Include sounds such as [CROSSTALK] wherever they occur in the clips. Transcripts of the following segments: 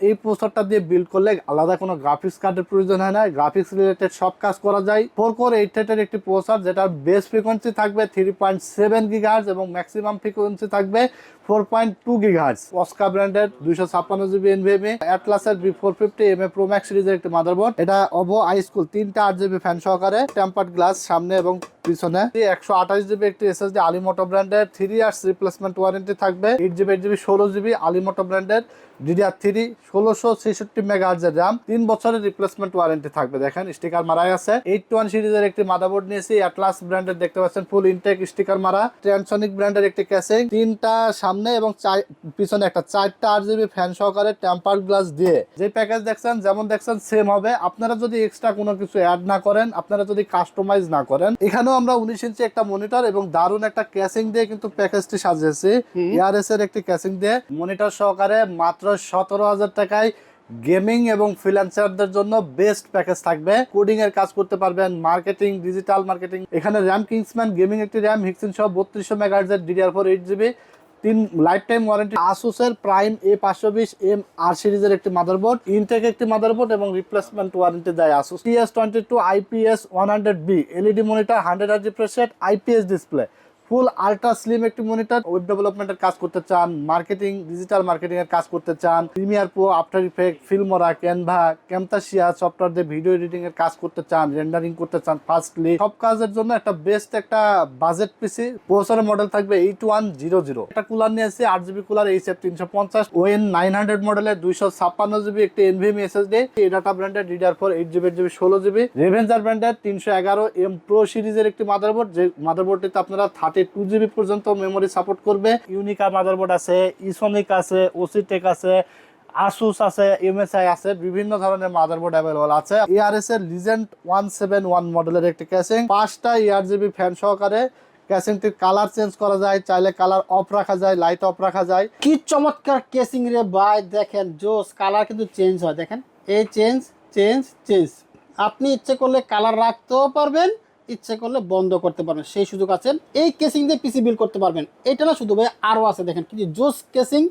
এই প্রসেসরটা দিয়ে বিল্ড করলে আলাদা কোনো গ্রাফিক্স কার্ডের প্রয়োজন হয় না। গ্রাফিক্স রিলেটেড সব কাজ করা যায়। ফোর কোর এইট একটি প্রসেসর যেটার বেস ফ্রিকোয়েন্সি থাকবে থ্রি পয়েন্ট সেভেন গিগার্স এবং ম্যাক্সিমাম ফ্রিকোয়েন্সি থাকবে ফোর পয়েন্ট টু গিগার্স অস্কা ব্র্যান্ডের দুইশো ছাপ্পান্ন GB NVMe অ্যাটলাসের B four fifty M A pro max সিরিজের একটি মাদারবোর্ড এটা অবো আই স্কুল তিনটা আট জিবি ফ্যান সহকারে টেম্পার্ড গ্লাস সামনে এবং পিছনে। একশো আঠাশ জিবি একটি এসএসডি আলিমোটো ব্র্যান্ডের থ্রি ইয়ার্স রিপ্লেসমেন্ট ওয়ারেন্টি থাকবে। এইট জিবি জিবি ষোলো জিবি আলিমোটো ব্র্যান্ডের ডিডিআর থ্রি ষোলোশো ছেষট্টি মেগাহার্জের র্যাম তিন বছরের রিপ্লেসমেন্ট ওয়ারেন্টি থাকবে। দেখেন স্টিকার মারাই আছে। এইট ওয়ান সিরিজের একটি মাদারবোর্ড নিয়েছি। অ্যাটলাস ব্র্যান্ডের দেখতে পাচ্ছেন ফুল ইনটেক স্টিকার মারা। ট্রানসনিক ব্র্যান্ডের একটি ক্যাসিং তিনটা সামনে এবং পিছনে একটা চারটা আট জিবি ফ্যান সহকারে টেম্পার গ্লাস দিয়ে। যে প্যাকেজ দেখছেন যেমন দেখছেন সেম হবে। আপনারা যদি এক্সট্রা কোনো কিছু অ্যাড না করেন আপনারা যদি কাস্টমাইজ না করেন এখানেও আমরা উনিশ ইঞ্চি একটা মনিটর এবং দারুণ একটা ক্যাসিং দিয়ে কিন্তু প্যাকেজটি সাজিয়েছি। ইয়ারএস এর একটি ক্যাসিং দিয়ে। মনিটর সহকারে মাত্র সতেরো হাজার টাকায় গেমিং এবং ফ্রিল্যান্সারদের জন্য বেস্ট প্যাকেজ থাকবে। কোডিং এর কাজ করতে পারবেন মার্কেটিং ডিজিটাল মার্কেটিং এখানে র্যাম কিংসম্যান গেমিং একটি র্যাম হিক্সিন সহ বত্রিশশো মেগাহার্জের ডিডিআর ফোর এইট জিবি তিন লাইফ টাইম ওয়ারেন্টি আসুসের প্রাইম এ পাঁচশো বিশ এম আর সিরিজের একটি মাদারবোর্ড ইনটেক একটি মাদারবোর্ড এবং রিপ্লেসমেন্ট ওয়ারেন্টি দেয় ASUS TS twenty two IPS one hundred B LED monitor hundred আর refresh IPS display full ultra slim একটি মনিটর ওয়েব ডেভেলপমেন্টের কাজ করতে চান মার্কেটিং ডিজিটাল মার্কেটিং এর কাজ করতে চান Premiere Pro After Effect Filmora Canva Camtasia software দিয়ে ভিডিও এডিটিং এর কাজ করতে চান রেন্ডারিং করতে চান ফাস্টলি সব কাজের জন্য একটা বেস্ট একটা বাজেট পিসি প্রসেসরের মডেল থাকবে এইট ওয়ান জিরো জিরো একটা কুলার নিয়ে এসেছি আট জিবি কুলার এইচ এফ তিনশো পঞ্চাশ। ওএন নাইন হান্ড্রেড মডেলের দুইশো ছাপ্পান্ন জিবি একটি এনভিএম এসএসডি ডাটা ব্র্যান্ডের DDR four eight GB GB ষোলো জিবি রেভেঞ্জার ব্র্যান্ডের তিনশো এগারো এম প্রো সিরিজের একটি মাদারবোর্ড যে মাদারবোর্ডটিতে আপনারা থার্টি টু জিবি পর্যন্ত মেমোরি সাপোর্ট করবে। ইউনিকা মাদারবোর্ড আছে ইসোনিক আছে ওসিটেক আছে আসুস আছে এমএসআই আছে, বিভিন্ন ধরনের মাদারবোর্ড অ্যাভেলেবল আছে। এআরএস এর লিজেন্ড ওয়ান সেভেন ওয়ান মডেলের একটি ক্যাসিং পাঁচটা জিবি ফ্যান সহকারে। ক্যাসিংটির কালার চেঞ্জ করা যায়, চাইলে কালার অফ রাখা যায় লাইট অফ রাখা যায়। কি চমৎকার কেসিং রে ভাই, দেখেন, জোস কালার কিন্তু চেঞ্জ হয়, দেখেন। এই চেঞ্জ চেঞ্জ চেঞ্জ আপনি ইচ্ছে করলে কালার রাখতেও পারবেন ইচ্ছে করলে বন্ধ করতে পারবেন সেই সুযোগ আছে। এই কেসিং দিয়ে পিসি বিল করতে পারবেন। এটা না শুধু ভাই আরও আছে দেখেন কিন্তু জোস কেসিং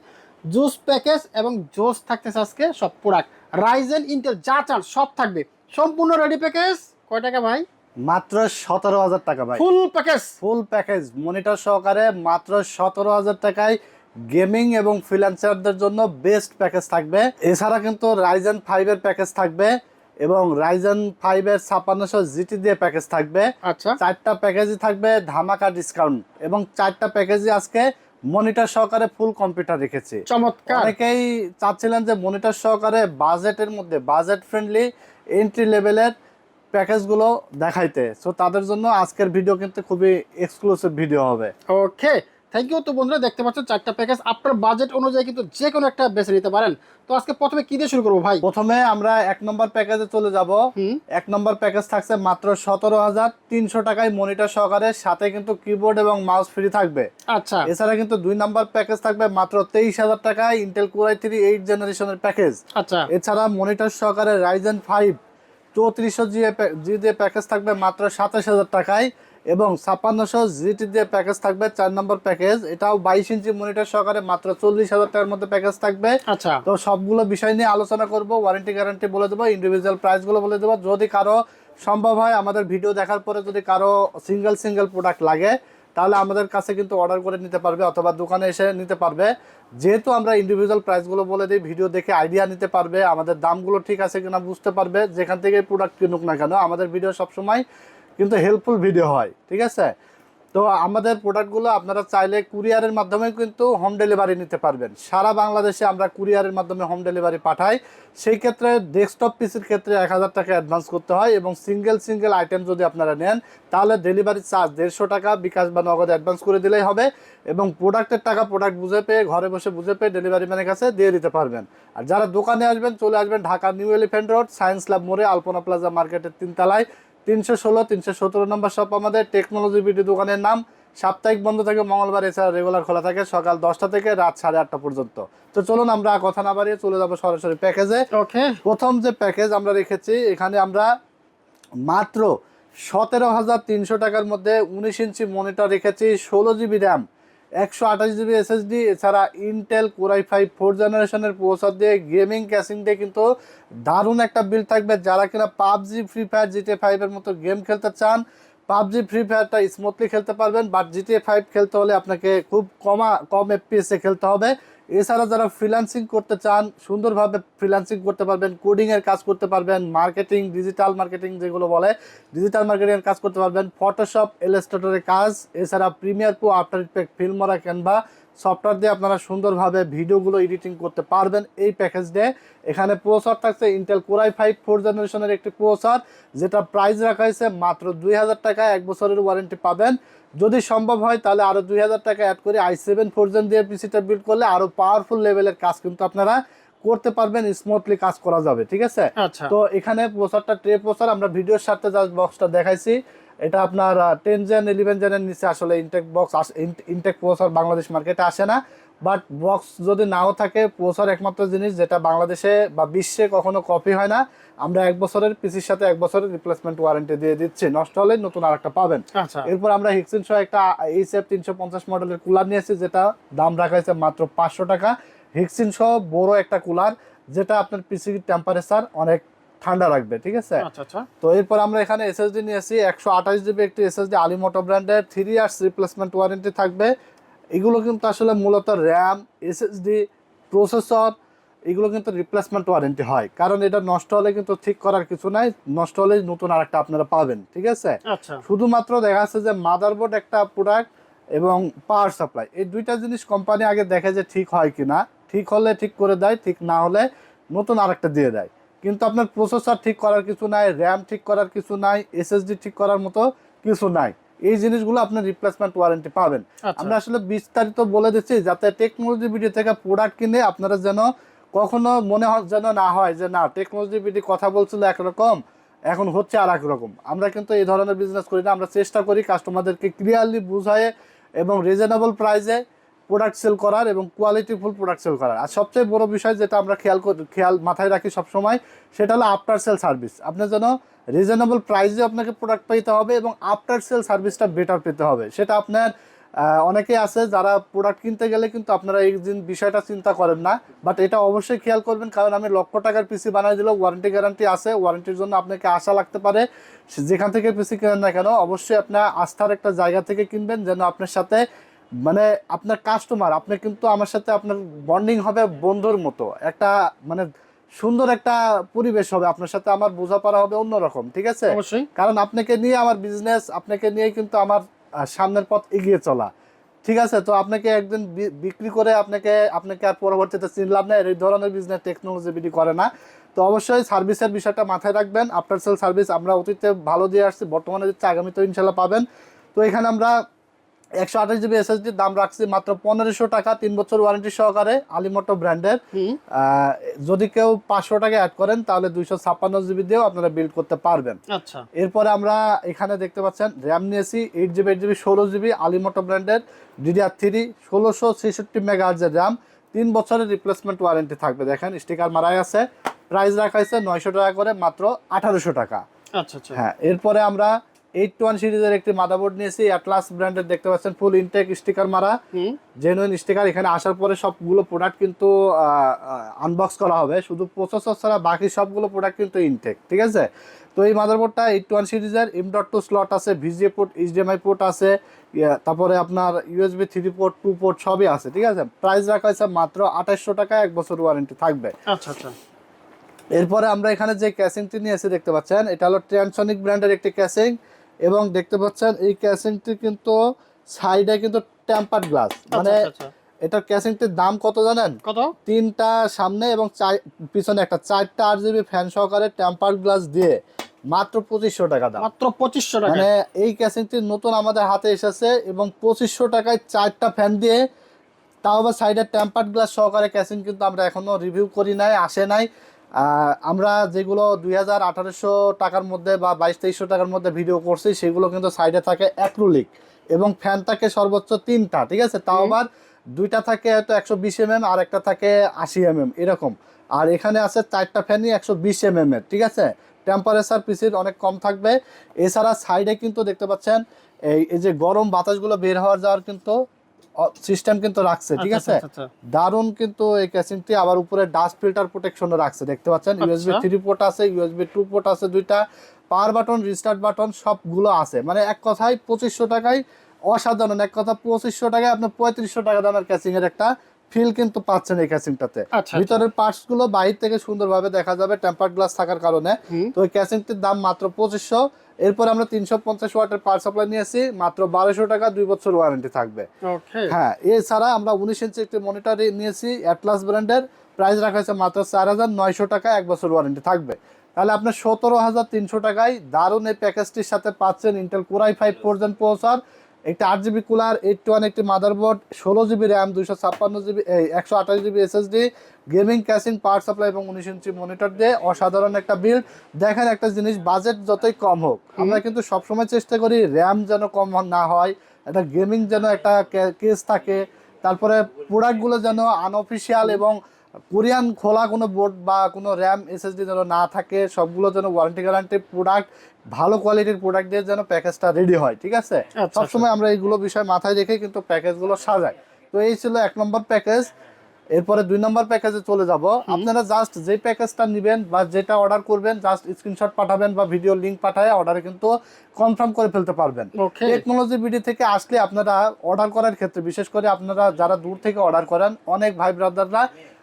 জোস প্যাকেজ এবং জোস থাকতেছে আজকে সব প্রোডাক্ট রাইজেন ইন্টেল যা চান সব থাকবে। সম্পূর্ণ রেডি প্যাকেজ কয় টাকা ভাই? মাত্র সতেরো হাজার টাকা ভাই। Full package full package monitor সহকারে মাত্র সতেরো হাজার টাকায় গেমিং এবং ফ্রিল্যান্সারদের জন্য বেস্ট প্যাকেজ থাকবে। এছাড়া কিন্তু রাইজেন ফাইভের প্যাকেজ থাকবে। এবং রাইজেন ফাইভের ছাপ্পান্নশো জিটি দিয়ে প্যাকেজ থাকবে। আচ্ছা। চারটা প্যাকেজই থাকবে ধামাকা ডিসকাউন্ট এবং চারটা প্যাকেজই আজকে মনিটর সহকারে ফুল কম্পিউটার রেখেছি। চমৎকার। অনেকেই চাচ্ছিলেন যে মনিটর সহকারে বাজেটের মধ্যে বাজেট ফ্রেন্ডলি এন্ট্রি লেভেলের প্যাকেজগুলো দেখাইতে। সো তাদের জন্য আজকের ভিডিও কিন্তু খুবই এক্সক্লুসিভ ভিডিও হবে। ওকে থ্যাংক ইউ তো বন্ধুরা দেখতে পাচ্ছেন চারটা প্যাকেজ আপনার বাজেট অনুযায়ী কিন্তু যে কোনো একটা বেছে নিতে পারেন। তো আজকে প্রথমে কি দিয়ে শুরু করব ভাই? প্রথমে আমরা এক নম্বর প্যাকেজে চলে যাব। এক নম্বর প্যাকেজ থাকছে মাত্র সতেরো হাজার তিনশো টাকায় মনিটর সহকারে সাথে কিন্তু কিবোর্ড এবং মাউস ফ্রি থাকবে। আচ্ছা। এছাড়া কিন্তু দুই নম্বর প্যাকেজ থাকবে মাত্র তেইশ হাজার টাকায় Intel core i three eight জেনারেশনের প্যাকেজ আচ্ছা। এছাড়া মনিটর সহকারে রাইজেন ফাইভ চৌত্রিশশো জি জি প্যাকেজ থাকবে মাত্র সাতাশ হাজার টাকায়। এবং ছাপ্পান্নশো জিটি দিয়ে প্যাকেজ থাকবে চার নম্বর প্যাকেজ এটাও বাইশ ইঞ্চি মনিটর সহকারে মাত্র চল্লিশ হাজার টাকার মধ্যে প্যাকেজ থাকবে। আচ্ছা। তো সবগুলো বিষয় নিয়ে আলোচনা করব ওয়ারেন্টি গ্যারান্টি বলে দেবো ইন্ডিভিজুয়াল প্রাইসগুলো বলে দেবো। যদি কারও সম্ভব হয় আমাদের ভিডিও দেখার পরে যদি কারও সিঙ্গেল সিঙ্গেল প্রোডাক্ট লাগে তাহলে আমাদের কাছে কিন্তু অর্ডার করে নিতে পারবে অথবা দোকানে এসে নিতে পারবে। যেহেতু আমরা ইন্ডিভিজুয়াল প্রাইসগুলো বলে দিই ভিডিও দেখে আইডিয়া নিতে পারবে আমাদের দামগুলো ঠিক আছে কিনা বুঝতে পারবে যেখান থেকে প্রোডাক্ট কিনুক না কেন আমাদের ভিডিও সবসময় কিন্তু হেল্পফুল ভিডিও হয়, ঠিক আছে? তো আমাদের প্রোডাক্টগুলো আপনারা চাইলে কুরিয়ারের মাধ্যমে কিন্তু হোম ডেলিভারি নিতে পারবেন। সারা বাংলাদেশে আমরা কুরিয়ারের মাধ্যমে হোম ডেলিভারি পাঠাই। সেই ক্ষেত্রে ডেস্কটপ পিসির ক্ষেত্রে এক হাজার টাকা অ্যাডভান্স করতে হয় এবং সিঙ্গেল সিঙ্গেল আইটেম যদি আপনারা নেন, তাহলে ডেলিভারি চার্জ দেড়শো টাকা, বিকাশ বা নগদ অ্যাডভান্স করে দিলেই হবে এবং প্রোডাক্টের টাকা প্রোডাক্ট বুঝে পেয়ে, ঘরে বসে বুঝে পেয়ে ডেলিভারি ম্যানের কাছে দিয়ে দিতে পারবেন। আর যারা দোকানে আসবেন, চলে আসবেন Dhaka New Elephant Road Science Lab মোড়ে আলপনা প্লাজা মার্কেটের তিনতলায়। তিনশো ষোলো তিনশো সতেরো নম্বর শপ আমাদের টেকনোলজি বিডি দোকানের নাম। সাপ্তাহিক বন্ধ থাকে মঙ্গলবার এছাড়া রেগুলার খোলা থাকে সকাল দশটা থেকে রাত সাড়ে আটটা পর্যন্ত। তো চলুন আমরা কথা না বাড়িয়ে চলে যাব সরাসরি প্যাকেজে ওকে প্রথম যে প্যাকেজ আমরা রেখেছি এখানে আমরা মাত্র সতেরো হাজার তিনশো টাকার মধ্যে উনিশ ইঞ্চি মনিটর রেখেছি ষোলো জিবি র্যাম একশো আঠাশ জিবি এসএসডি এছাড়া Intel core i five four জেনারেশনের প্রসার দিয়ে গেমিং ক্যাশিং দিয়ে কিন্তু দারুণ একটা বিল থাকবে। যারা কিনা পাবজি ফ্রি ফায়ার জিটে ফাইভের মতো গেম খেলতে চান, পাবজি ফ্রি ফায়ারটা স্মুথলি খেলতে পারবেন বাট জিটিএ ফাইভ খেলতে হলে আপনাকে খুব কমা, কম এফপিএসে খেলতে হবে। এছাড়া যারা ফ্রিল্যান্সিং করতে চান, সুন্দরভাবে ফ্রিল্যান্সিং করতে পারবেন কোডিংয়ের কাজ করতে পারবেন মার্কেটিং ডিজিটাল মার্কেটিং যেগুলো বলে ডিজিটাল মার্কেটিংয়ের কাজ করতে পারবেন ফটোশপ এলাস্ট্রেটরের কাজ, এছাড়া Premiere Pro After Effect Filmora Canva software দিয়ে আপনারা সুন্দরভাবে ভিডিওগুলো এডিটিং করতে পারবেন এই প্যাকেজ দিয়ে। এখানে প্রোসার থাকছে ইন্টেল কোরাই ফাইভ ফোর জেনারেশনের একটি প্রোসার যেটা প্রাইস রাখা হয়েছে মাত্র দুই হাজার টাকায় এক বছরের ওয়ারেন্টি পাবেন। যদি সম্ভব হয় তাহলে আরও দুই হাজার টাকা অ্যাড করে আই সেভেন ফোর জেন দিয়ে পিসিটা বিল্ড করলে আরও পাওয়ারফুল লেভেলের কাজ কিন্তু আপনারা করতে পারবেন স্মুথলি কাজ করা যাবে ঠিক আছে? আচ্ছা। তো এখানে প্রসারটা ট্রে প্রসার আমরা ভিডিওর সাথে জাস্ট বক্সটা দেখাইছি। এটা আপনার টেন জেন ইলেভেন জেনের নিচে আসলে ইনটেক বক্স ইনটেক প্রসার বাংলাদেশ মার্কেটে আসে না। বাট বক্স যদি নাও থাকে প্রসার একমাত্র জিনিস যেটা বাংলাদেশে বা বিশ্বে কখনো কপি হয় না। আমরা এক বছরের পিসির সাথে এক বছরের রিপ্লেসমেন্ট ওয়ারেন্টি দিয়ে দিচ্ছি। নষ্ট হলে নতুন আরেকটা পাবেন। আচ্ছা। এরপর আমরা হিক্সিন সহ একটা এইচ এফ তিনশো পঞ্চাশ মডেলের কুলার নিয়েছি যেটা দাম রাখা হয়েছে মাত্র পাঁচশো টাকা। হিক্সিন সহ বড় একটা কুলার যেটা আপনার পিসির টেম্পারেচার অনেক ঠান্ডা রাখবে ঠিক আছে? আচ্ছা আচ্ছা। তো এরপর আমরা এখানে এসএসডি নিয়েছি একশো আঠাশ জিবি একটি এসএসডি আলিমোটো ব্র্যান্ডের থ্রি ইয়ার্স রিপ্লেসমেন্ট ওয়ারেন্টি থাকবে। এগুলো কিন্তু আসলে মূলত র্যাম এসএসডি প্রসেসর এগুলো কিন্তু রিপ্লেসমেন্ট ওয়ারেন্টি হয়। কারণ এটা নষ্ট হলে কিন্তু ঠিক করার কিছু নাই নষ্ট হলে নতুন আর একটা আপনারা পাবেন ঠিক আছে? আচ্ছা। শুধুমাত্র দেখা যাচ্ছে যে মাদারবোর্ড একটা প্রোডাক্ট এবং পাওয়ার সাপ্লাই এই দুইটা জিনিস কোম্পানি আগে দেখে যে ঠিক হয় কি না ঠিক হলে ঠিক করে দেয় ঠিক না হলে নতুন আরেকটা দিয়ে দেয়। কিন্তু আপনার প্রসেসর ঠিক করার কিছু নাই র্যাম ঠিক করার কিছু নাই এসএসডি ঠিক করার মতো কিছু নাই। এই জিনিসগুলো আপনি রিপ্লেসমেন্ট ওয়ারেন্টি পাবেন। আচ্ছা। আমরা আসলে বিস্তারিত বলে দিচ্ছি যাতে টেকনোলজি ভিডিও থেকে প্রোডাক্ট কিনে আপনারা যেন কখনো মনে হয় যেন না হয় যে না টেকনোলজি ভিডিও কথা বলছিল একরকম এখন হচ্ছে আর এক রকম। আমরা কিন্তু এই ধরনের বিজনেস করি না আমরা চেষ্টা করি কাস্টমারদেরকে ক্লিয়ারলি বুঝায়ে এবং রিজনেবল প্রাইসে প্রোডাক্ট সেল করার এবং কোয়ালিটিফুল প্রোডাক্ট সেল করার। আর সবচেয়ে বড় বিষয় যেটা আমরা খেয়াল খেয়াল মাথায় রাখি সবসময়, সেটা হলো আফটার সেল সার্ভিস আপনার যেন রিজনেবল প্রাইসে আপনাকে প্রোডাক্ট পেতে হবে এবং আফটার সেল সার্ভিসটা বেটার পেতে হবে। সেটা আপনার অনেকে আছে যারা প্রোডাক্ট কিনতে গেলে কিন্তু আপনারা এই জিন- বিষয়টা চিন্তা করেন না। বাট এটা অবশ্যই খেয়াল করবেন, কারণ আমি লক্ষ টাকার পিসি বানাই দিলেও ওয়ারেন্টি গ্যারান্টি আছে। ওয়ারেন্টির জন্য আপনাকে আশা লাগতে পারে। যেখান থেকে পিসি কেনেন না কেন, অবশ্যই আপনার আস্থার একটা জায়গা থেকে কিনবেন, যেন আপনার সাথে মানে আপনার কাস্টমার আপনি কিন্তু আমার সাথে আপনার বন্ডিং হবে বন্ধুর মতো। একটা মানে সুন্দর একটা পরিবেশ হবে আপনার সাথে আমার বোঝাপড়া হবে অন্যরকম ঠিক আছে? অবশ্যই। কারণ আপনাকে নিয়ে আমার বিজনেস আপনাকে নিয়ে কিন্তু আমার সামনের পথ এগিয়ে চলা ঠিক আছে? তো আপনাকে একদিন বিক্রি করে আপনাকে আপনাকে আর পরবর্তীতে চিনলাম না এই ধরনের বিজনেস টেকনোলজি বিডি করে না। তো অবশ্যই সার্ভিসের বিষয়টা মাথায় রাখবেন আফটার সেল সার্ভিস আমরা অতীতে ভালো দিয়ে আসছি বর্তমানে দিচ্ছি আগামী তো ইনশাল্লাহ পাবেন। তো এখানে আমরা একশো আঠাশ জিবি এসএসডির দাম রাখছি মাত্র পনেরোশো টাকা তিন বছর ওয়ারেন্টি সহকারে আলিমোটো ব্র্যান্ডের যদি কেউ পাঁচশো টাকা অ্যাড করেন তাহলে দুইশো ছাপ্পান্ন জিবি দিয়েও আপনারা বিল্ড করতে পারবেন। আচ্ছা। এরপরে আমরা এখানে দেখতে পাচ্ছেন র্যাম নিয়েছি এইট জিবি এইট জিবি ষোলো জিবি আলিমোটো ব্র্যান্ডের ডিডিআর থ্রি ষোলোশো ছেষট্টি মেগাহার্জের র্যাম তিন বছরের রিপ্লেসমেন্ট ওয়ারেন্টি থাকবে। দেখেন স্টিকার মারাই আছে। প্রাইস রাখা হয়েছে নয়শো টাকা করে মাত্র আঠারোশো টাকা। আচ্ছা আচ্ছা। হ্যাঁ এরপরে আমরা এইট ওয়ান সিরিজের একটি মাদারবোর্ড নিয়েছি অ্যাটলাস ব্র্যান্ডের দেখতে পাচ্ছেন ফুল ইনটেক স্টিকার মারা। জেনুইন স্টিকার এখানে আসার পরে সবগুলো প্রোডাক্ট কিন্তু আনবক্স করা হবে। শুধু প্রসেসর ছাড়া বাকি সবগুলো প্রোডাক্ট কিন্তু ইনটেক ঠিক আছে? তো এই মাদারবোর্ডটা এইট ওয়ান সিরিজের এম ডট টু স্লট আছে ভিজিএ পোর্ট এইচডিএমআই পোর্ট আছে তারপরে আপনার USB three port two port সবই আছে ঠিক আছে? প্রাইস রাখা হয়েছে মাত্র আঠাশশো টাকা এক বছর ওয়ারেন্টি থাকবে। আচ্ছা আচ্ছা। এরপরে আমরা এখানে যে ক্যাসিংটি নিয়ে এসে দেখতে পাচ্ছেন এটা হলো ট্রানসনিক ব্র্যান্ডের একটি ক্যাসিং এবং দেখতে পাচ্ছেন এই ক্যাসিংটি কিন্তু সাইডে কিন্তু টেম্পার্ড গ্লাস মানে আচ্ছা আচ্ছা। এটার ক্যাসিংটির দাম কত জানেন? কত? তিনটা সামনে এবং পিছনে একটা চারটা আর জিবি ফ্যান সহকারে টেম্পার গ্লাস দিয়ে মাত্র পঁচিশশো টাকা দাম। মাত্র পঁচিশশো টাকা। মানে এই ক্যাসিংটি নতুন আমাদের হাতে এসেছে এবং পঁচিশশো টাকায় চারটা ফ্যান দিয়ে তাও আবার সাইডে টেম্পার্ড গ্লাস সহকারে ক্যাসিং কিন্তু আমরা এখনও রিভিউ করি নাই আসে নাই। আমরা যেগুলো দুই হাজার আঠারোশো টাকার মধ্যে বা বাইশ তেইশশো টাকার মধ্যে ভিডিও করছি সেগুলো কিন্তু সাইডে থাকে অ্যাক্রোলিক এবং ফ্যান থাকে সর্বোচ্চ তিনটা ঠিক আছে? তাও। আবার দুইটা থাকে হয়তো একশো বিশ এম এম আর একটা থাকে আশি এম এম এরকম। আর এখানে আছে চারটা ফ্যানই একশো বিশ এম এম এর ঠিক আছে? টেম্পারেচার পিসির অনেক কম থাকবে। এছাড়া সাইডে কিন্তু দেখতে পাচ্ছেন এই এই যে গরম বাতাসগুলো বের হওয়ার যাওয়ার কিন্তু সিস্টেম কিন্তু রাখছে ঠিক আচ্ছা, আছে? আচ্ছা, আচ্ছা। দারুণ কিন্তু এই ক্যাসিংটি আবার উপরে ডাস্ট ফিল্টার প্রোটেকশন রাখছে দেখতে পাচ্ছেন? ইউএসবি আচ্ছা। থ্রি পোর্ট আছে ইউএসবি টু পোর্ট আছে দুইটা পাওয়ার বাটন রিস্টার্ট বাটন সবগুলো আছে। মানে এক কথায় পঁচিশশো টাকায় অসাধারণ এক কথা পঁচিশশো টাকায় আপনি পঁয়ত্রিশশো টাকা দামের ক্যাসিং এর একটা ফিল কিন্তু পাচ্ছেন এই ক্যাসিংটাতে আচ্ছা, ভিতরের পার্টসগুলো বাইরে থেকে সুন্দরভাবে দেখা যাবে টেম্পার গ্লাস থাকার কারণে। তো এই ক্যাসিংটির দাম মাত্র পঁচিশশো এরপর আমরা তিনশো পঞ্চাশ ওয়াটের পাওয়ার সাপ্লাই নিয়ে আসি মাত্র বারোশো টাকা দুই বছর ওয়ারেন্টি থাকবে। হ্যাঁ এছাড়া আমরা উনিশ ইঞ্চি একটি মনিটর নিয়েছি অ্যাটলাস ব্র্যান্ডের প্রাইস রাখা হয়েছে মাত্র চার হাজার নয়শো টাকা এক বছর ওয়ারেন্টি থাকবে। তাহলে আপনার সতেরো হাজার তিনশো টাকায় দারুণ এই প্যাকেজটির সাথে পাচ্ছেন ইন্টেল কোরাই ফাইভ পর্যন্ত পৌঁছার একটি আট জিবি কুলার এইট ওয়ান একটি মাদারবোর্ড ষোলো জিবি র্যাম দুইশো ছাপ্পান্ন জিবি এই একশো আঠাশ GB SSD gaming casing power supply এবং উনিশ ইঞ্চি মনিটর দিয়ে অসাধারণ একটা বিল্ড দেখেন একটা জিনিস বাজেট যতই কম হোক আমরা কিন্তু সবসময় চেষ্টা করি র্যাম যেন কম না হয় একটা গেমিং যেন একটা কেস থাকে তারপরে প্রোডাক্টগুলো যেন আনঅফিসিয়াল এবং কোরিয়ান খোলা কোনো বোর্ড বা কোনো র্যাম এসএসডি যেন না থাকে সবগুলো যেন ওয়ারেন্টি গ্যারান্টি প্রোডাক্ট ভালো কোয়ালিটির প্রোডাক্ট দিয়ে যেন প্যাকেজটা রেডি হয় ঠিক আছে? আচ্ছা, সবসময় আমরা এইগুলো বিষয় মাথায় রেখে কিন্তু প্যাকেজগুলো সাজাই। তো এই ছিল এক নম্বর প্যাকেজ। এরপরে দুই নম্বর প্যাকেজে চলে যাব। আপনারা জাস্ট যে প্যাকেজটা নেবেন বা যেটা অর্ডার করবেন জাস্ট স্ক্রিনশট পাঠাবেন বা ভিডিও লিংক পাঠায় অর্ডারে কিন্তু কনফার্ম করে ফেলতে পারবেন। টেকনোলজি বিডি থেকে আসলে আপনারা অর্ডার করার ক্ষেত্রে বিশেষ করে আপনারা যারা দূর থেকে অর্ডার করেন অনেক ভাই ব্রাদাররা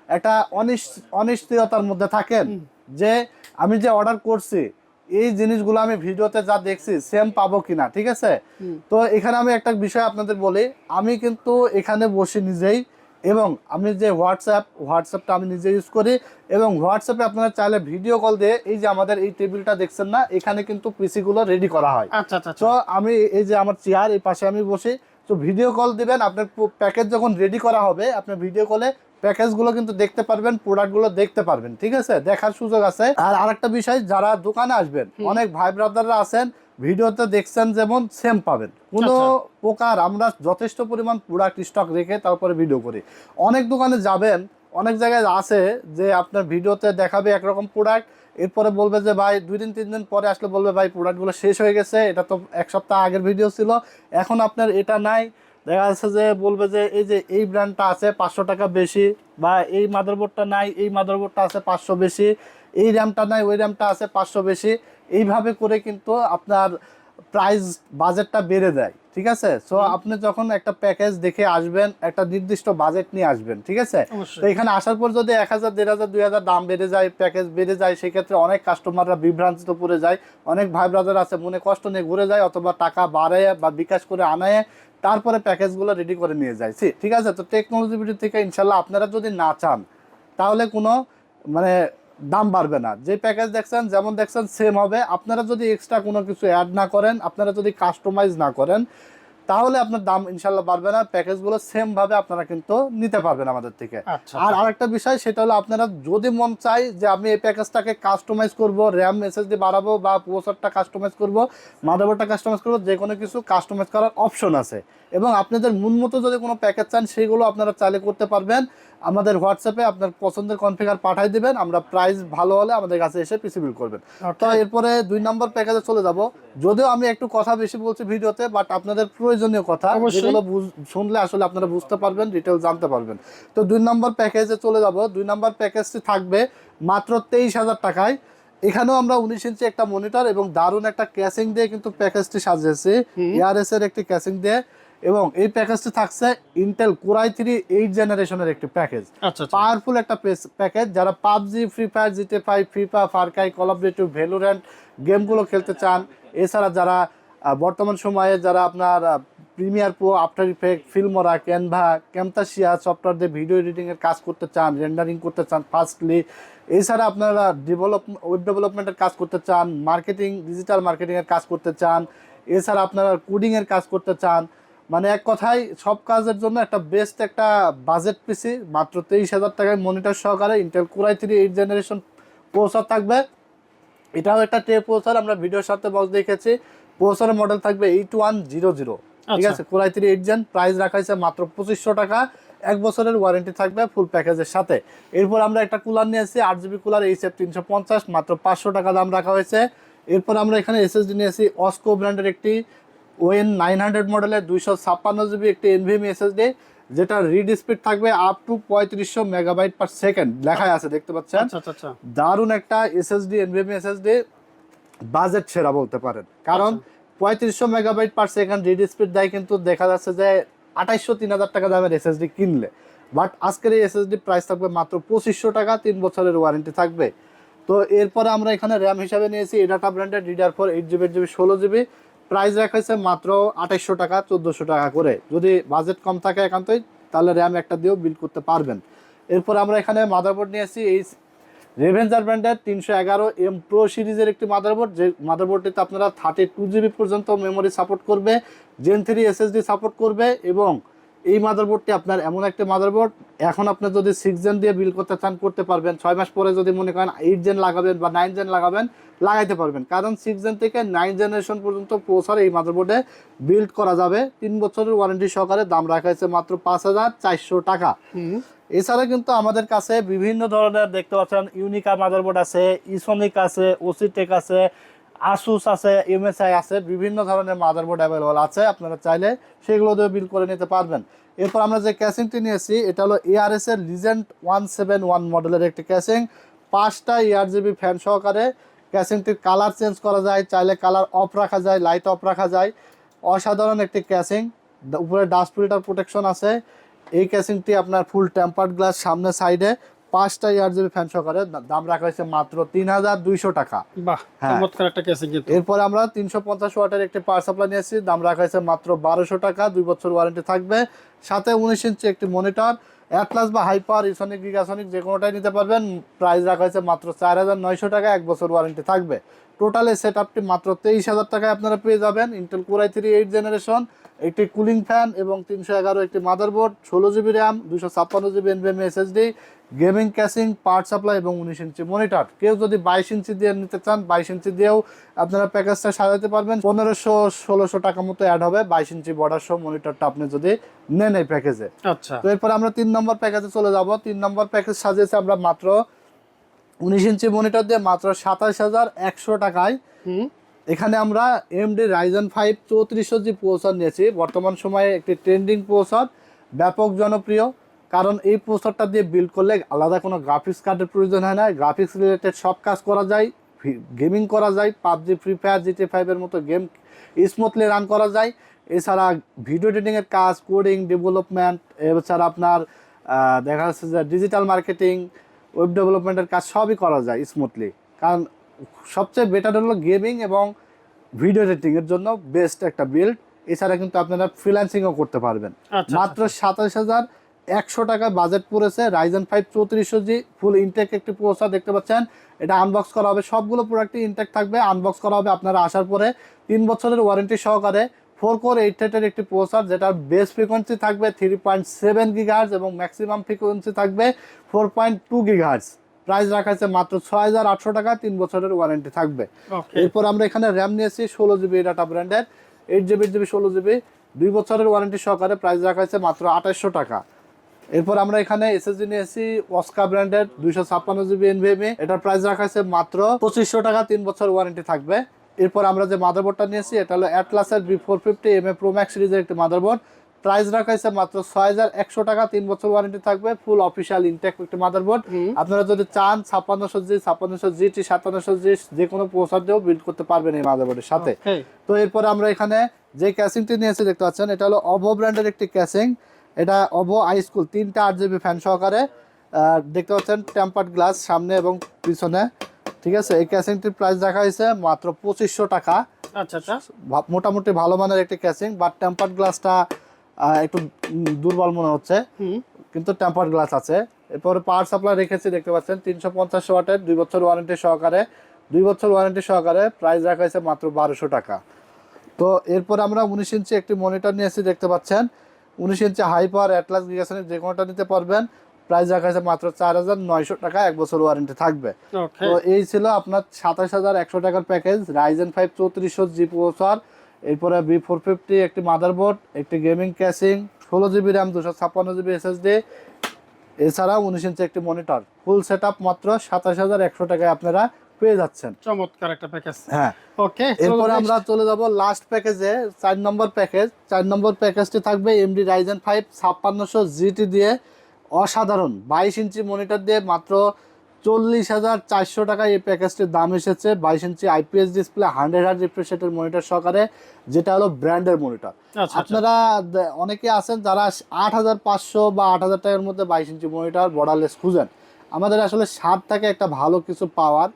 একটা অনিশ্চ- অনিশ্চয়তার মধ্যে থাকেন যে আমি যে অর্ডার করছি এই জিনিসগুলো আমি ভিডিওতে যা দেখছি সেম পাবো কিনা ঠিক আছে? তো এখানে আমি একটা বিষয় আপনাদের বলি আমি কিন্তু এখানে বসে নিজেই এবং আমি যে হোয়াটসঅ্যাপ হোয়াটসঅ্যাপটা আমি নিজে ইউজ করি এবং হোয়াটসঅ্যাপে আপনারা চাইলে ভিডিও কল দিয়ে এই যে আমাদের এই টেবিলটা দেখছেন না এখানে কিন্তু পিসিগুলো রেডি করা হয়। আচ্ছা আচ্ছা তো আমি এই যে আমার চেয়ার এই পাশে আমি বসি। তো ভিডিও কল দিবেন আপনার প্যাকেজ যখন রেডি করা হবে আপনার ভিডিও কলে প্যাকেজগুলো কিন্তু দেখতে পারবেন প্রোডাক্টগুলো দেখতে পারবেন ঠিক আছে? দেখার সুযোগ আছে। আর আরেকটা বিষয় যারা দোকানে আসবেন অনেক ভাই ব্রাদাররা আছেন ভিডিওতে দেখছেন যেমন সেম পাবেন। কোনো আচ্ছা। প্রকার আমরা যথেষ্ট পরিমাণ প্রোডাক্ট স্টক রেখে তারপরে ভিডিও করি। অনেক দোকানে যাবেন অনেক জায়গায় আছে যে আপনার ভিডিওতে দেখাবে একরকম প্রোডাক্ট এরপরে বলবে যে ভাই দুই দিন তিন দিন পরে আসলে বলবে ভাই প্রোডাক্টগুলো শেষ হয়ে গেছে। এটা তো এক সপ্তাহ আগের ভিডিও ছিল। এখন আপনার এটা নাই। দেখা যাচ্ছে যে বলবে যে এই যে এই ব্র্যান্ডটা আছে পাঁচশো টাকা বেশি বা এই মাদারবোর্ডটা নাই এই মাদারবোর্ডটা আছে পাঁচশো বেশি এই র্যামটা নাই ওই র্যামটা আছে পাঁচশো বেশি। এইভাবে করে কিন্তু আপনার প্রাইস বাজেটটা বেড়ে দেয় ঠিক আছে? সো আপনি যখন একটা প্যাকেজ দেখে আসবেন একটা নির্দিষ্ট বাজেট নিয়ে আসবেন ঠিক আছে? তো এখানে আসার পর যদি এক হাজার দেড় হাজার দুই হাজার দাম বেড়ে যায় প্যাকেজ বেড়ে যায় সেক্ষেত্রে অনেক কাস্টমাররা বিভ্রান্তিত পড়ে যায়। অনেক ভাই ব্রাদার আছে মনে কষ্ট নিয়ে ঘুরে যায় অথবা টাকা বাড়ায় বা বিকাশ করে আনায়। তারপরে প্যাকেজগুলো রেডি করে নিয়ে যাইছি ঠিক আছে? তো টেকনোলজি ভিডিও থেকে ইনশাল্লাহ আপনারা যদি না চান, তাহলে কোনো মানে দাম বাড়বে না। যে প্যাকেজ দেখছেন, যেমন দেখছেন সেম হবে। আপনারা যদি এক্সট্রা কোনো কিছু অ্যাড না করেন, আপনারা যদি কাস্টমাইজ না করেন তাহলে আপনার দাম ইনশাল্লাহ বাড়বে না। প্যাকেজগুলো সেম ভাবে আপনারা কিন্তু নিতে পারবেন আমাদের থেকে। আচ্ছা আর আরেকটা বিষয় সেটা হলো আপনারা যদি মন চাই যে আমি এই প্যাকেজটাকে কাস্টমাইজ করব র্যাম এসএসডি বাড়াবো বা প্রসেসরটা কাস্টমাইজ করব মাদারবোর্ডটা কাস্টমাইজ করব যে কোনো কিছু কাস্টমাইজ করার অপশন আছে। এবং আপনাদের মন মতো যদি কোনো প্যাকেজ চান সেগুলো আপনারা চাইলে করতে পারবেন। আমাদের হোয়াটসঅ্যাপে আপনার পছন্দের কনফিগার পাঠিয়ে দিবেন আমরা প্রাইস ভালো হলে আমাদের কাছে এসে পিসি বিল করবেন। তো এরপরে দুই নম্বর প্যাকেজে চলে যাব। যদিও আমি একটু কথা বেশি বলছি ভিডিওতে বাট আপনাদের প্রয়োজনীয় কথা যেগুলো শুনলে আসলে আপনারা বুঝতে পারবেন ডিটেল জানতে পারবেন। তো দুই নম্বর প্যাকেজে চলে যাব। দুই নম্বর প্যাকেজটি থাকবে মাত্র তেইশ হাজার টাকায়। এখানেও আমরা উনিশ ইঞ্চি একটা মনিটর এবং দারুণ একটা ক্যাসিং দিয়ে কিন্তু প্যাকেজটি সাজিয়েছি। ইয়ারএস এর একটি ক্যাসিং দিয়ে এবং এই প্যাকেজটি থাকছে ইন্টেল কোরাই থ্রি এইট জেনারেশনের একটি প্যাকেজ আচ্ছা আচ্ছা। পাওয়ারফুল একটা প্যাকেজ যারা PUBG Free Fire GTA five FIFA Far Cry Call of Duty Valorant গেমগুলো খেলতে চান এছাড়া যারা বর্তমান সময়ে যারা আপনার Premiere Pro After Effect Filmora Canva Camtasia software দিয়ে ভিডিও এডিটিংয়ের কাজ করতে চান রেন্ডারিং করতে চান ফাস্টলি এছাড়া আপনারা ডেভেলপ ওয়েব ডেভেলপমেন্টের কাজ করতে চান মার্কেটিং ডিজিটাল মার্কেটিংয়ের কাজ করতে চান, এছাড়া আপনারা কোডিং এর কাজ করতে চান মানে এক কথায় সব কাজের জন্য একটা বেস্ট একটা বাজেট পিসি মাত্র তেইশ হাজার টাকায় মনিটর সহকারে Intel core i three eight generation processor থাকবে। এটাও একটা টে প্রসেসর আমরা ভিডিওর সাথে বক্স দেখেছি। প্রসেসরের মডেল থাকবে এইট ওয়ান জিরো জিরো ঠিক আচ্ছা। আছে? Core i three eight gen price রাখা হয়েছে মাত্র পঁচিশশো টাকা। এক বছরের ওয়ারেন্টি থাকবে ফুল প্যাকেজের সাথে। এরপর আমরা একটা কুলার নিয়েছি আট জিবি কুলার এইচ এফ তিনশো পঞ্চাশ মাত্র পাঁচশো টাকা দাম রাখা হয়েছে। এরপর আমরা এখানে এসএসডি নিয়েছি অস্কো ব্র্যান্ডের একটি ওএন নাইন হান্ড্রেড মডেলের দুইশো ছাপ্পান্ন জিবি একটি এনভিএম এসএসডি যেটা রিড স্পিড থাকবে আপ টু পঁয়ত্রিশশো মেগাবাইট পার সেকেন্ড লেখাই আছে দেখতে পাচ্ছেন? আচ্ছা আচ্ছা দারুণ একটা এসএসডি এনভিএম এসএসডি বাজেট সেরা বলতে পারেন। কারণ পঁয়ত্রিশশো megabyte per second read speed দেয় কিন্তু দেখা যাচ্ছে যে আঠাইশশো তিন হাজার টাকা দামের এসএসডি কিনলে। বাট আজকের এই এসএসডি প্রাইস থাকবে মাত্র পঁচিশশো টাকা তিন বছরের ওয়ারেন্টি থাকবে। তো এরপরে আমরা এখানে র্যাম হিসাবে নিয়েছি এডাটা ব্র্যান্ডের DDR four eight GB GB ষোলো জিবি প্রাইস রাখা হয়েছে মাত্র আঠাইশশো টাকা চোদ্দোশো টাকা করে। যদি বাজেট কম থাকে একান্তই তাহলে র্যাম একটা দিয়েও বিল করতে পারবেন। এরপর আমরা এখানে মাদারবোর্ড নিয়েছি এই রেভেঞ্জার ব্র্যান্ডের তিনশো এগারো এম প্রো সিরিজের একটি মাদারবোর্ড যে মাদারবোর্ডটিতে আপনারা থার্টি টু জিবি পর্যন্ত মেমোরি সাপোর্ট করবে জেন থ্রি এসএসডি সাপোর্ট করবে এবং এই মাদারবোর্ডটি আপনার এমন একটি মাদারবোর্ড এখন আপনি যদি সিক্স জেন দিয়ে বিল করতে চান, করতে পারবেন। ছয় মাস পরে যদি মনে করেন এইট জেন লাগাবেন বা নাইন জেন লাগাবেন, লাগাইতে পারবেন। কারণ সিক্স জেন থেকে নাইন জেনারেশন পর্যন্ত পৌঁছার এই মাদারবোর্ডে বিল্ড করা যাবে। তিন বছরের ওয়ারেন্টি সহকারে দাম রাখা হয়েছে মাত্র পাঁচ হাজার চারশো টাকা। এছাড়া কিন্তু আমাদের কাছে বিভিন্ন ধরনের দেখতে পাচ্ছেন ইউনিকা মাদারবোর্ড আছে ইসনিক আছে ওসিটেক আছে আসুস আছে এমএসআই আছে, বিভিন্ন ধরনের মাদারবোর্ড অ্যাভেলেবল আছে, আপনারা চাইলে সেগুলো দিয়ে বিল করে নিতে পারবেন। এরপর আমরা যে ক্যাশিংটি নিয়েছি, এটা হলো এআরএস এর লিজেন্ড ওয়ান সেভেন ওয়ান মডেলের একটি ক্যাসিং পাঁচটা জিবি ফ্যান সহকারে ক্যাশিংটির কালার চেঞ্জ করা যায়, চাইলে কালার অফ রাখা যায় লাইট অফ রাখা যায়। অসাধারণ একটি ক্যাসিং উপরে ডাস্ট ফিল্টার প্রোটেকশন আছে। এই ক্যাসিংটি আপনার ফুল টেম্পার্ড গ্লাস সামনে সাইডে পাঁচটা ফ্যান সহকারে দাম রাখা হয়েছে মাত্র তিন হাজার দুইশো টাকা। হ্যাঁ। এরপরে আমরা তিনশো পঞ্চাশ ওয়াটের একটি পাওয়ার সাপ্লাই নিয়েছি দাম রাখা হয়েছে মাত্র বারোশো টাকা দুই বছর ওয়ারেন্টি থাকবে। সাথে উনিশ ইঞ্চি একটি মনিটর অ্যাটলাস বা হাইপার ইসনিক গিগাসনিক যে কোনোটাই নিতে পারবেন। প্রাইস রাখা হয়েছে মাত্র চার হাজার নয়শো টাকা এক বছর ওয়ারেন্টি থাকবে। টোটাল এই সেট আপটি মাত্র তেইশ হাজার টাকায় আপনারা পেয়ে যাবেন Intel core i three eight generation একটি কুলিং ফ্যান এবং তিনশো এগারো একটি মাদারবোর্ড ষোলো জিবি র্যাম দুশো ছাপ্পান্ন GB NVMe SSD gaming casing power supply এবং উনিশ ইঞ্চি মনিটর কেউ যদি বাইশ ইঞ্চি দিয়ে নিতে চান বাইশ ইঞ্চি দিয়েও আপনারা প্যাকেজটা সাজাতে পারবেন। পনেরোশো ষোলোশো টাকা মতো অ্যাড হবে বাইশ ইঞ্চি বর্ডার সহ মনিটরটা আপনি যদি নেন এই প্যাকেজে আচ্ছা। তো এরপর আমরা তিন নম্বর প্যাকেজে চলে যাব। তিন নম্বর প্যাকেজ সাজিয়েছি আমরা মাত্র উনিশ ইঞ্চি মনিটর দিয়ে মাত্র সাতাশ হাজার একশো টাকায়। এখানে আমরা এমডি রাইজন ফাইভ চৌত্রিশশো জি প্রসেসর নিয়েছি। বর্তমান সময়ে একটি ট্রেন্ডিং প্রসেসর ব্যাপক জনপ্রিয়। কারণ এই প্রসেসরটা দিয়ে বিল্ড করলে আলাদা কোনো গ্রাফিক্স কার্ডের প্রয়োজন হয় না। গ্রাফিক্স রিলেটেড সব কাজ করা যায় গেমিং করা যায় পাবজি ফ্রি ফায়ার জিটি ফাইভের মতো গেম স্মুথলি রান করা যায়। এছাড়া ভিডিও এডিটিংয়ের কাজ কোডিং ডেভেলপমেন্ট এছাড়া আপনার দেখা যাচ্ছে যে ডিজিটাল মার্কেটিং ওয়েব ডেভেলপমেন্টের কাজ সবই করা যায় স্মুথলি কারণ সবচেয়ে বেটার হলো গেমিং এবং ভিডিও এডিটিংয়ের জন্য বেস্ট একটা বিল্ড এছাড়া কিন্তু আপনারা ফ্রিল্যান্সিংও করতে পারবেন। আচ্ছা মাত্র সাতাশ হাজার একশো টাকা বাজেট পড়েছে রাইজেন ফাইভ চৌত্রিশশো জি ফুল ইনটেক একটি প্রসেসর দেখতে পাচ্ছেন। এটা আনবক্স করা হবে। সবগুলো প্রোডাক্টই ইনটেক থাকবে। আনবক্স করা হবে আপনারা আসার পরে। তিন বছরের ওয়ারেন্টি সহকারে। ফোর কোর এইট থার্টের একটি প্রসেসর যেটার বেস ফ্রিকোয়েন্সি থাকবে থ্রি পয়েন্ট সেভেন গিগার্স এবং ম্যাক্সিমাম ফ্রিকোয়েন্সি থাকবে four point two gigahertz price রাখা আছে মাত্র ছয় হাজার আটশো টাকা তিন বছরের ওয়ারেন্টি থাকবে। এরপর আমরা এখানে র্যাম নিয়েছি ষোলো জিবি ডাটা ব্র্যান্ডের এইট জিবি জিবি ষোলো জিবি দুই বছরের ওয়ারেন্টি সহকারে প্রাইস রাখা হয়েছে মাত্র আঠাশশো টাকা। এরপর আমরা এখানে এসএসডি নিয়েছি অস্কা ব্র্যান্ডের দুইশো ছাপ্পান্ন জিবি এনভিএমএ এটার প্রাইস রাখা হয়েছে মাত্র পঁচিশশো টাকা তিন বছর ওয়ারেন্টি থাকবে। এরপর আমরা যে মাদারবোর্ডটা নিয়েছি এটা হলো অ্যাটলাসের B four fifty M A pro max সিরিজের একটি মাদারবোর্ড। প্রাইস রাখা হয়েছে মাত্র ছয় হাজার একশো টাকা তিন বছর ওয়ারেন্টি থাকবে ফুল অফিসিয়াল ইনটেক একটি মাদারবোর্ড। আপনারা যদি চান ছাপ্পান্নশো জি ছাপ্পান্নশো জিটি সাতান্নশো জি যে কোনো প্রসার দিয়েও বিল্ড করতে পারবেন এই মাদারবোর্ডের সাথে। তো এরপরে আমরা এখানে যে ক্যাসিংটি নিয়েছি দেখতে পাচ্ছেন এটা হলো অভো ব্র্যান্ডের একটি ক্যাসিং এটা অভো আই স্কুল তিনটা আট জিবি ফ্যান সহকারে। দেখতে পাচ্ছেন টেম্পার্ড গ্লাস সামনে এবং পিছনে। ঠিক আছে? এই ক্যাসিংটির প্রাইস রাখা হয়েছে মাত্র পঁচিশশো টাকা। আচ্ছা আচ্ছা। মোটামুটি ভালো মানের একটি ক্যাসিং বাট টেম্পার গ্লাসটা একটু দুর্বল মনে হচ্ছে। কিন্তু টেম্পার্ড গ্লাস আছে। এরপরে পাওয়ার সাপ্লাই রেখেছি দেখতে পাচ্ছেন তিনশো পঞ্চাশ ওয়াটের দুই বছর ওয়ারেন্টি সহকারে। দুই বছর ওয়ারেন্টি সহকারে প্রাইস রাখা হয়েছে মাত্র বারোশো টাকা। তো এরপর আমরা উনিশ ইঞ্চি একটি মনিটর নিয়েছি দেখতে পাচ্ছেন। উনিশ ইঞ্চি হাই পাওয়ার অ্যাটলাস গিগাসনিক যে কোনোটা নিতে পারবেন। প্রাইস রাখা হয়েছে মাত্র চার হাজার নয়শো টাকা এক বছর ওয়ারেন্টি থাকবে। তো এই ছিল আপনার সাতাশ হাজার একশো টাকার প্যাকেজ রাইজেন ফাইভ চৌত্রিশশো জি প্রসেসর এরপরে বি ফোর ফিফটি একটি মাদারবোর্ড একটি গেমিং ক্যাসিং ষোলো জিবি র্যাম দুশো ছাপ্পান্ন জিবি এসএসডি এছাড়া উনিশ ইঞ্চি একটি মনিটর ফুল সেট আপ মাত্র সাতাশ হাজার একশো টাকায় আপনারা পেয়ে যাচ্ছেন। চমৎকার একটা প্যাকেজ হ্যাঁ। ওকে এরপরে আমরা চলে যাব লাস্ট প্যাকেজে চার নম্বর প্যাকেজ চার নম্বর প্যাকেজটি থাকবে এমডি রাইজেন ফাইভ ছাপ্পান্নশো জিটি দিয়ে। অসাধারণ। বাইশ ইঞ্চি মনিটর দিয়ে মাত্র চল্লিশ হাজার চারশো টাকায় এই প্যাকেজটির দাম এসেছে। বাইশ ইঞ্চি আইপিএস ডিসপ্লে হান্ড্রেড হার্ড রিফ্রেশেটের মনিটর সহকারে যেটা হলো ব্র্যান্ডের মনিটর আচ্ছা আপনারা অনেকে আছেন যারা আট হাজার পাঁচশো বা আট হাজার টাকার মধ্যে বাইশ ইঞ্চি মনিটর বর্ডারলেস খুঁজেন। আমাদের আসলে সাত থাকে একটা ভালো কিছু পাওয়ার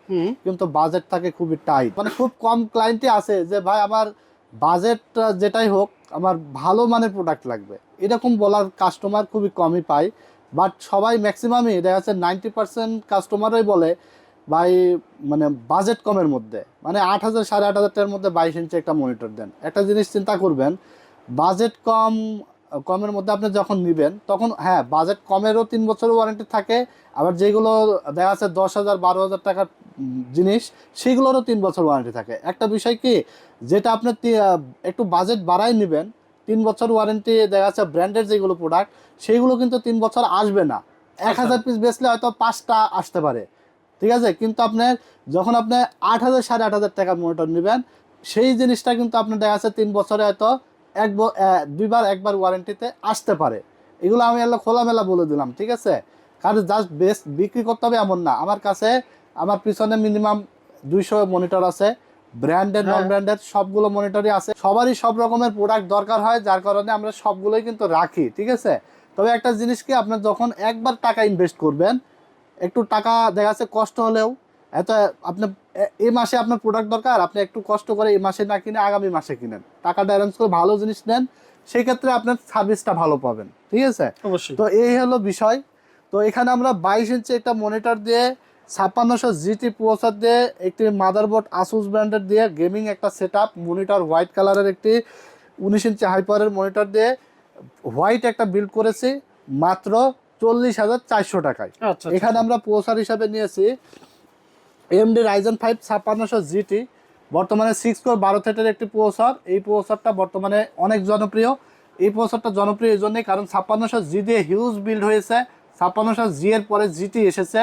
কিন্তু বাজেট থাকে খুবই টাইট মানে খুব কম ক্লায়েন্টই আছে যে ভাই আমার বাজেট যেটাই হোক আমার ভালো মানের প্রোডাক্ট লাগবে। এরকম বলার কাস্টমার খুবই কমই পায়। বাট সবাই ম্যাক্সিমামই দেখা যাচ্ছে নাইনটি পার্সেন্ট কাস্টমারই বলে, ভাই মানে বাজেট কমের মধ্যে। মানে আট হাজার, সাড়ে আট হাজার টাকার মধ্যে বাইশ ইঞ্চি একটা মনিটর দেন। একটা জিনিস চিন্তা করবেন বাজেট কম, কমের মধ্যে আপনি যখন নেবেন, তখন হ্যাঁ বাজেট কমেরও তিন বছরের ওয়ারেন্টি থাকে, আবার যেগুলো দেখা যাচ্ছে দশ হাজার, বারো হাজার টাকার জিনিস, সেগুলোরও তিন বছর ওয়ারেন্টি থাকে। একটা বিষয় কি, যেটা আপনি একটু বাজেট বাড়াই নেবেন তিন বছর ওয়ারেন্টি দেখা যাচ্ছে ব্র্যান্ডের যেগুলো প্রোডাক্ট সেইগুলো কিন্তু তিন বছর আসবে না। এক আচ্ছা। হাজার পিস বেচলে হয়তো পাঁচটা আসতে পারে। ঠিক আছে? কিন্তু আপনার যখন আপনি আট হাজার সাড়ে আট হাজার টাকার মনিটর নেবেন সেই জিনিসটা কিন্তু আপনার দেখা যাচ্ছে তিন বছরে হয়তো এক দুইবার একবার ওয়ারেন্টিতে আসতে পারে। এগুলো আমি এগুলো খোলামেলা বলে দিলাম ঠিক আছে? কারণ জাস্ট বেস্ট বিক্রি করতে হবে এমন না। আমার কাছে আমার পিছনে মিনিমাম দুইশো মনিটর আছে। ব্র্যান্ডেড নন। ব্র্যান্ডেড সবগুলো মনিটরই আছে। সবারই সব রকমের প্রোডাক্ট দরকার হয় যার কারণে আমরা সবগুলোই কিন্তু রাখি ঠিক আছে? তবে একটা জিনিস কি আপনার যখন একবার টাকা ইনভেস্ট করবেন একটু টাকা দেখা যাচ্ছে কষ্ট হলেও এত আপনি এ- এই মাসে আপনার প্রোডাক্ট দরকার আপনি একটু কষ্ট করে এই মাসে না কিনে আগামী মাসে কিনেন। টাকাটা অ্যারেঞ্জ করে ভালো জিনিস নেন সেই ক্ষেত্রে আপনার সার্ভিসটা ভালো পাবেন ঠিক আছে? তো এই হলো বিষয়। তো এখানে আমরা বাইশ ইঞ্চি একটা মনিটর দিয়ে ছাপ্পান্নশো জিটি প্রসেসর দিয়ে একটি মাদারবোর্ড আসুস ব্র্যান্ডের দিয়ে গেমিং একটা সেট আপ মনিটর হোয়াইট কালারের একটি উনিশ ইঞ্চি হাইপারের মনিটর দিয়ে হোয়াইট একটা বিল্ড করেছি মাত্র চল্লিশ হাজার চারশো টাকায়। আচ্ছা এখানে আমরা প্রসার হিসাবে নিয়েছি এমডি রাইজেন ফাইভ ছাপ্পান্নশো জিটি বর্তমানে সিক্স কোর বারো থেটের একটি প্রসার এই প্রসারটা বর্তমানে অনেক জনপ্রিয়। এই প্রসারটা জনপ্রিয় এই জন্যই কারণ ছাপ্পান্নশো জি দিয়ে হিউজ বিল্ড হয়েছে। ছাপ্পান্নশো জি এর পরে জিটি এসেছে।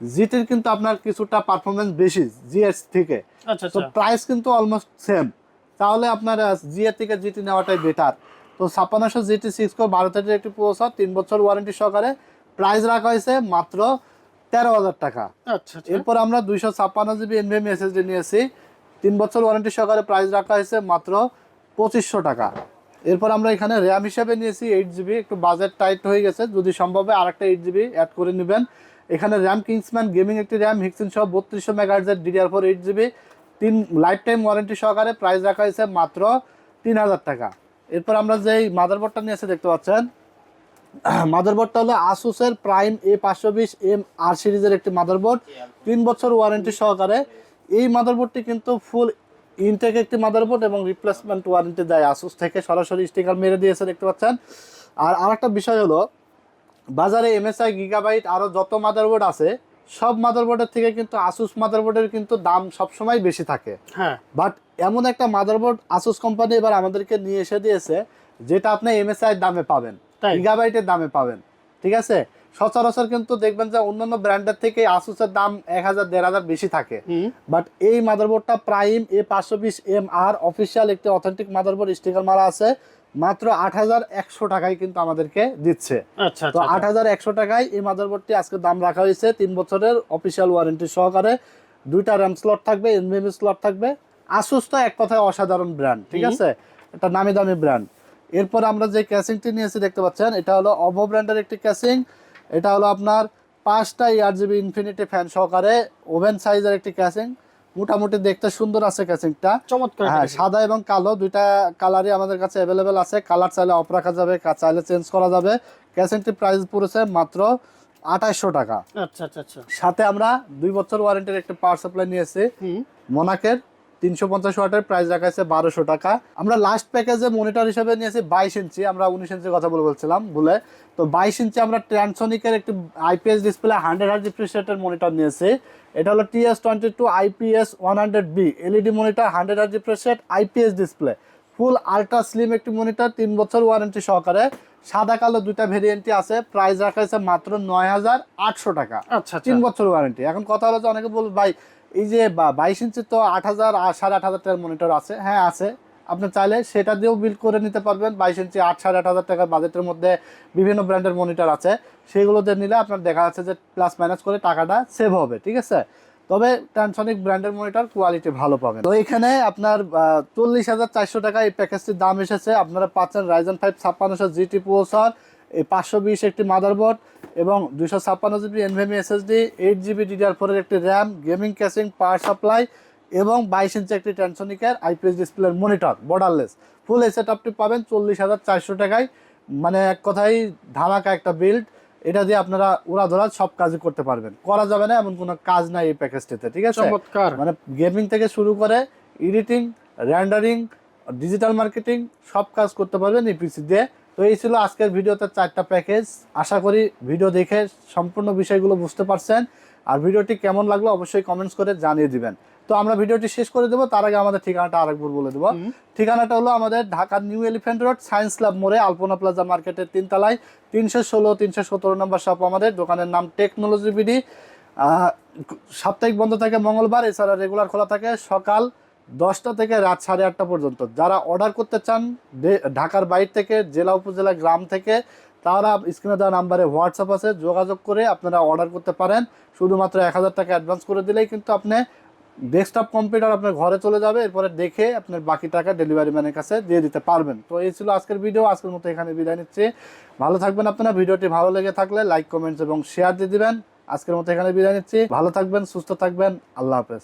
জিটির কিন্তু আপনার কিছুটা পারফরমেন্স বেশি জি এর থেকে। আচ্ছা তো আচ্ছা। প্রাইস কিন্তু অলমোস্ট সেম তাহলে আপনার জি এর থেকে জিটি নেওয়াটাই বেটার তো ছাপ্পান্নশো জিটি সিক্স কোর বারো থেটের একটি প্রসার তিন বছর ওয়ারেন্টি সহকারে। প্রাইস রাখা হয়েছে মাত্র তেরো হাজার টাকা। আচ্ছা আচ্ছা। এরপর আমরা দুইশো ছাপ্পান্ন জিবি এনভিএম এসএসডি নিয়েছি। তিন বছর ওয়ারেন্টি সহকারে প্রাইস রাখা হয়েছে মাত্র পঁচিশশো টাকা। এরপর আমরা এখানে র্যাম হিসেবে নিয়েছি এইট জিবি। একটু বাজেট টাইট হয়ে গেছে। যদি সম্ভব হয় আরেকটা এইট জিবি অ্যাড করে নেবেন। এখানে র্যাম কিংসম্যান গেমিং একটি র্যাম হিক্সিন সহ বত্রিশশো মেগাহার্জের ডিডিআর ফোর এইট জিবি তিন লাইফ টাইম ওয়ারেন্টি সহকারে প্রাইস রাখা হয়েছে মাত্র তিন হাজার টাকা। এরপর আমরা যেই মাদারবোর্ডটা নিয়েছি দেখতে পাচ্ছেন [CLEARS THROAT] মাদারবোর্ডটা হলো আসুসের প্রাইম এ পাঁচশো বিশ এম আর সিরিজের একটি মাদারবোর্ড তিন বছর ওয়ারেন্টি সহকারে এই মাদারবোর্ডটি কিন্তু ফুল ইনটেক একটি মাদারবোর্ড এবং রিপ্লেসমেন্ট ওয়ারেন্টি দেয় আসুস থেকে। সরাসরি স্টিকার মেরে দিয়েছে, দেখতে পাচ্ছেন। আর আরেকটা বিষয় হলো বাজারে এমএসআই গিগাবাইট আরও যত মাদারবোর্ড আছে সব মাদারবোর্ডের থেকে কিন্তু আসুস মাদারবোর্ডের কিন্তু দাম সবসময় বেশি থাকে। হ্যাঁ। বাট এমন একটা মাদারবোর্ড আসুস কোম্পানি এবার আমাদেরকে নিয়ে এসে দিয়েছে যেটা আপনি এমএসআই দামে পাবেন? গিগাবাইটের দামে পাবেন ঠিক আছে? সচরাচর কিন্তু দেখবেন যে অন্যান্য ব্র্যান্ডের থেকে আসুসের দাম এক হাজার দেড় হাজার বেশি থাকে। বাট এই মাদারবোর্ডটা প্রাইম এ পাঁচশো বিশ এম আর অফিসিয়াল একটি অথেন্টিক মাদারবোর্ড স্টিকার মারা আছে। মাত্র আট হাজার একশো টাকায় কিন্তু আমাদেরকে দিচ্ছে। আচ্ছা তো আচ্ছা। আট হাজার একশো টাকায় এই মাদারবোর্ডটি আজকে দাম রাখা হয়েছে। তিন বছরের অফিসিয়াল ওয়ারেন্টি সহকারে দুইটা র্যাম স্লট থাকবে এনভিএমই স্লট থাকবে। আসুস তো এক কথায় অসাধারণ ব্র্যান্ড ঠিক আছে? এটা নামি দামি ব্র্যান্ড এরপর আমরা যে ক্যাসিংটি নিয়েছি দেখতে পাচ্ছেন এটা হলো অভো ব্র্যান্ডের একটি ক্যাসিং এটা হলো আপনার পাঁচটা ইয়ার জিবি ইনফিনিটি ফ্যান সহকারে ওভেন সাইজের একটি ক্যাসিং মোটামুটি দেখতে সুন্দর আছে ক্যাচিংটা চমৎকার হ্যাঁ সাদা এবং কালো দুইটা কালারই আমাদের কাছে অ্যাভেলেবেল আছে। কালার চাইলে অফ রাখা যাবে চাইলে চেঞ্জ করা যাবে। ক্যাচিংটির প্রাইস পড়েছে মাত্র আঠাইশো টাকা। আচ্ছা আচ্ছা আচ্ছা। সাথে আমরা দুই বছর ওয়ারেন্টির একটা পাওয়ার সাপ্লাই নিয়েছি। মোনাকের তিনশো পঞ্চাশ ওয়াটের প্রাইস রাখা আছে বারোশো টাকা। আমরা লাস্ট প্যাকেজে মনিটর হিসেবে নিয়েছি বাইশ ইঞ্চি আমরা উনিশ ইঞ্চির কথা বলে বলছিলাম ভুলে। তো বাইশ ইঞ্চি আমরা ট্রান্সনিকের একটি IPS display hundred hertz refresh rate monitor নিয়েছি। এটা হলো TS twenty two IPS one hundred B LED monitor hundred hertz refresh rate IPS display full ultra slim একটি মনিটর তিন বছর ওয়ারেন্টি সহকারে। সাদা কালো দুইটা ভেরিয়েন্টই আছে প্রাইস রাখা হয়েছে মাত্র নয় হাজার আটশো টাকা। আচ্ছা তিন বছর ওয়ারেন্টি এখন কথা হলো যে অনেকে বলবে ভাই এই যে বাইশ ইঞ্চি তো আট হাজার সাড়ে আট হাজার টাকার মনিটর আছে। হ্যাঁ আছে। আপনি চাইলে সেটা দিয়েও বিল্ড করে নিতে পারবেন। বাইশ ইঞ্চি আট, সাড়ে আট হাজার টাকার বাজেটের মধ্যে বিভিন্ন ব্র্যান্ডের মনিটর আছে। সেগুলোতে নিলে আপনার দেখা যাচ্ছে যে প্লাস মাইনাস করে টাকাটা সেভ হবে, ঠিক আছে? তবে ট্যানসনিক ব্র্যান্ডের মনিটর কোয়ালিটি ভালো পাবেন। তো এখানে আপনার চল্লিশ হাজার চারশো টাকা এই প্যাকেজটির দাম এসেছে। আপনারা পাচ্ছেন রাইজন ফাইভ ছাপ্পান্নশো জিটি প্রসেসর এই পাঁচশো বিশ একটি মাদারবোর্ড এবং দুইশো ছাপ্পান্ন GB NVMe SSD eight GB DDR ফোরের একটি RAM gaming casing power supply এবং বাইশ ইঞ্চি একটি ট্যানসনিকের আইপিএস ডিসপ্লের মনিটর বর্ডারলেস ফুল এই সেট আপটি পাবেন চল্লিশ হাজার চারশো টাকায়। মানে এক কথায় ধামাকা একটা বিল্ড এটা দিয়ে আপনারা উড়া ধরা সব কাজই করতে পারবেন। করা যাবে না এমন কোনো কাজ নাই এই প্যাকেজটিতে ঠিক আছে? চমৎকার। মানে গেমিং থেকে শুরু করে এডিটিং র্যান্ডারিং ডিজিটাল মার্কেটিং সব কাজ করতে পারবেন এই পিসি দিয়ে। তো এই ছিল আজকের ভিডিওতে চারটা প্যাকেজ। আশা করি ভিডিও দেখে সম্পূর্ণ বিষয়গুলো বুঝতে পারছেন। আর ভিডিওটি কেমন লাগল অবশ্যই কমেন্টস করে জানিয়ে দিবেন। তো আমরা ভিডিওটি শেষ করে দেবো তার আগে আমাদের ঠিকানাটা আরেকবার বলে দেবো। ঠিকানাটা হলো আমাদের ঢাকার New Elephant Road Science Club মোড়ে আলপনা প্লাজা মার্কেটের তিনতলায় তিনশো ষোলো তিনশো সতেরো নম্বর শপ আমাদের। দোকানের নাম টেকনোলজি বিডি। সাপ্তাহিক বন্ধ থাকে মঙ্গলবার এছাড়া রেগুলার খোলা থাকে। সকাল দশটা থেকে রাত সাড়ে আটটা পর্যন্ত। যারা অর্ডার করতে চান ঢাকার বাইরে থেকে, জেলা উপজেলা গ্রাম থেকে, তারা স্ক্রিনে দেওয়া নাম্বারে হোয়াটসঅ্যাপ আছে, যোগাযোগ করে আপনারা অর্ডার করতে পারেন। শুধুমাত্র এক হাজার টাকা অ্যাডভান্স করে দিলেই কিন্তু আপনি ডেস্কটপ কম্পিউটার আপনার ঘরে চলে যাবে, এরপরে দেখে আপনার বাকি টাকা ডেলিভারি ম্যানের কাছে দিয়ে দিতে পারবেন। তো এই ছিল আজকের ভিডিও আজকের মতো এখানে বিদায় নিচ্ছি। ভালো থাকবেন আপনারা, ভিডিওটি ভালো লেগে থাকলে লাইক কমেন্টস এবং শেয়ার দিয়ে দিবেন। আজকের মতো এখানে বিদায় নিচ্ছি। ভালো থাকবেন, সুস্থ থাকবেন, আল্লাহ হাফেজ।